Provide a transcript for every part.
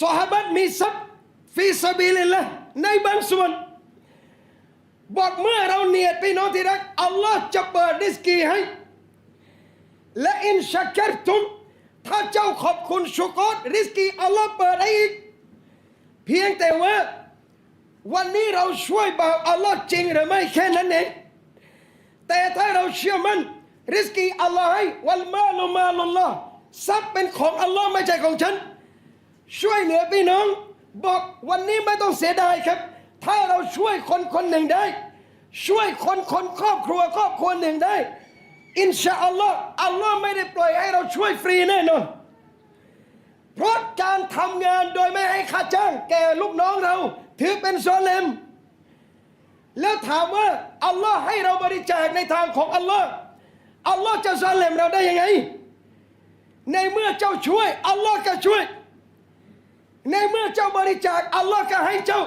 สหบัตมีทรัพย์ฟีสบิลิลละในบางส่วน บอกเมื่อเราเนียดพี่น้องที่รัก อัลลอฮ์จะเปิดริสกีให้ และอินชักรตุมถ้าเจ้าขอบคุณชุกรริสกีอัลลอฮ์เปิดให้อีก เพียงแต่ว่า วันนี้เราช่วยบ่าวอัลลอฮ์จริงหรือไม่แค่นั้นเองแต่ถ้าเราเชื่อมันริสกีอัลลอฮ์ให้วัลมาลุมาลุลลอฮ์ทรัพย์เป็นของอัลลอฮ์ไม่ใช่ของฉัน ช่วยเหลือพี่น้อง บอกวันนี้ไม่ต้องเสียดายครับ ถ้าเราช่วยคนคนหนึ่งได้ ช่วยคนคนครอบครัวครอบครัวหนึ่งได้ อินชาอัลลอฮ์อัลลอฮ์ไม่ได้ปล่อยให้เราช่วยฟรีแน่นอนเพราะการทำงานโดยไม่ให้ค่าจ้าง แก่ลูกน้องเรา ถือเป็นโซเลม แล้วถามว่าอัลลอฮ์ให้เราบริจาคในทางของอัลลอฮ์อัลลอฮ์จะโซเลมเราได้ยังไง ในเมื่อเจ้าช่วยอัลลอฮ์ก็ช่วย ในเมื่อเจ้าบริจาคอัลลอฮ์ก็ให้เจ้า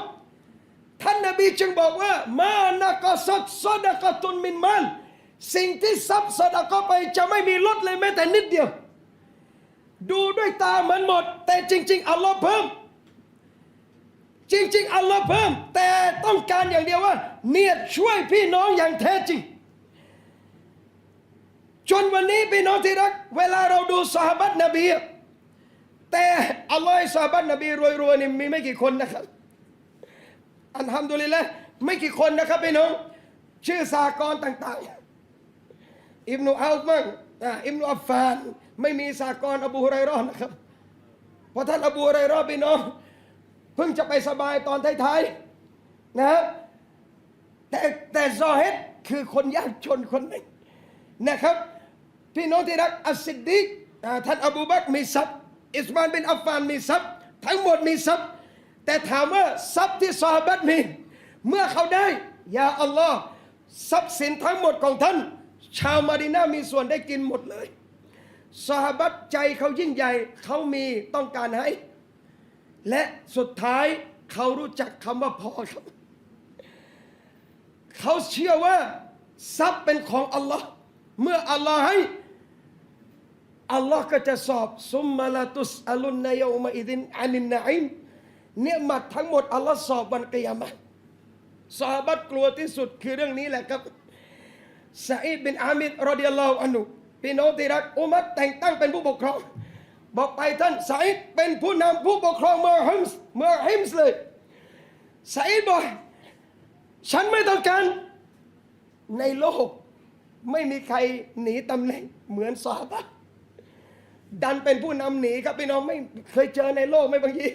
ท่านนบีจึงบอกว่า มานักสัตสดกตุนมินมันสิ่งที่ซับสดกไปจะไม่มีลดเลยแม้แต่นิดเดียว ดูด้วยตาเหมือนหมด แต่จริง ๆ อัลลอฮ์เพิ่ม จริง ๆ อัลลอฮ์เพิ่ม แต่ต้องการอย่างเดียวว่า เนียดช่วยพี่น้องอย่างแท้จริง จนวันนี้พี่น้องที่รัก เวลาเราดูสหบัตนบี แต่อัลลอฮ์ให้สหบัตนบีรวยๆนี่มีไม่กี่คนนะครับ อันฮัมดุลิละไม่กี่คนนะครับพี่น้อง ชื่อสากรต่างๆ อิบนุอัลมั่งอิบนุอัฟฟาน ไม่มีสากรอบูฮุไรราะห์นะครับเพราะท่านอบูฮุไรราะห์พี่น้องเพิ่งจะไปสบายตอนท้ายๆนะแต่แต่ซอเฮดคือคนยากจนคนหนึ่งนะครับ พี่น้องที่รักอัสซิดดีกท่านอบูบักมีทรัพย อิสมานบินอัฟฟานมีทรัพย์ ทั้งหมดมีทรัพย์ แต่ถามว่าทรัพย์ที่ซอฮาบัตมี เมื่อเขาได้ ยาอัลลอฮ์ทรัพย์สินทั้งหมดของท่าน ชาวมาดินามีส่วนได้กินหมดเลยซอฮาบัตใจเขายิ่งใหญ่เขามีต้องการให้ และสุดท้ายเขารู้จักคำว่าพอครับ เขาเชื่อว่าทรัพย์เป็นของอัลลอฮ์เมื่ออัลลอฮ์ให้ อัลลอฮ์ก็จะสอบซุมมาลาตุสอัลุนนายอุมาอิดินอานินนาอิมเนี่ยมัดทั้งหมดอัลลอฮ์สอบวันกิยามะห์ซาบัตกลัวที่สุดคือเรื่องนี้แหละครับซาอิดบินอามิดรอดิยัลลอฮุอันุพี่น้องที่รักอุมัดแต่งตั้งเป็นผู้ปกครอง บอกไปท่านซาอิดเป็นผู้นำผู้ปกครองเมืองฮิมส์เมืองฮิมส์เลยซาอิดบอกฉันไม่ต้องการในโลกไม่มีใครหนีตำแหน่งเหมือนซาบะห์ ดันเป็นผู้นำหนีครับพี่น้องไม่เคยเจอในโลกไหม่บางที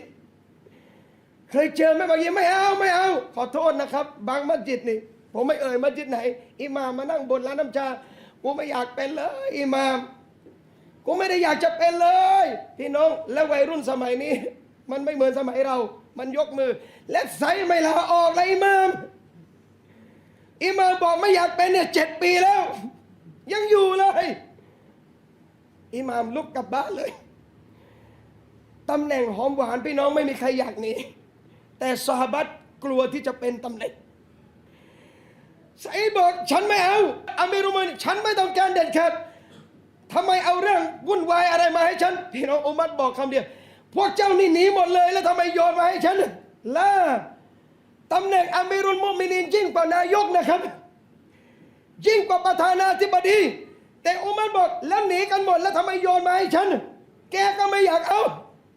เคยเจอไหมบางทีไม่เอาไม่เอา ขอโทษนะครับ บางมัสยิดนี่ ผมไม่เอ่ยมัสยิดไหน อิหมามมานั่งบนร้านน้ำชากูไม่อยากเป็นเลยอิหมามกูไม่ได้อยากจะเป็นเลยพี่น้องและวัยรุ่นสมัยนี้ มันไม่เหมือนสมัยเรา มันยกมือ และใส่ไม่ลาออกเลยอิหมามอิหมามบอกไม่อยากเป็นเนี่ยเจ็ดปีแล้ว ยังอยู่เลย อิหมามลุกกลับบ้านเลยตำแหน่งหอมหวานพี่น้องไม่มีใครอยากหนีแต่ซอฮาบัตกลัวที่จะเป็นตำแหน่งไซบอกฉันไม่เอาอามีรุมันฉันไม่ต้องการเด็ดขาดทำไมเอาเรื่องวุ่นวายอะไรมาให้ฉัน พี่น้องอุมัดบอกคำเดียว พวกเจ้านี่หนีหมดเลยแล้วทำไมโยนมาให้ฉันล่ะตำแหน่งอามีรุลมุมินีนยิ่งกว่านายกนะครับ ยิ่งกว่าประธานาธิบดี แต่อุมัรบอกแล้วหนีกันหมดแล้วทำไมโยนมาให้ฉัน แกก็ไม่อยากเอา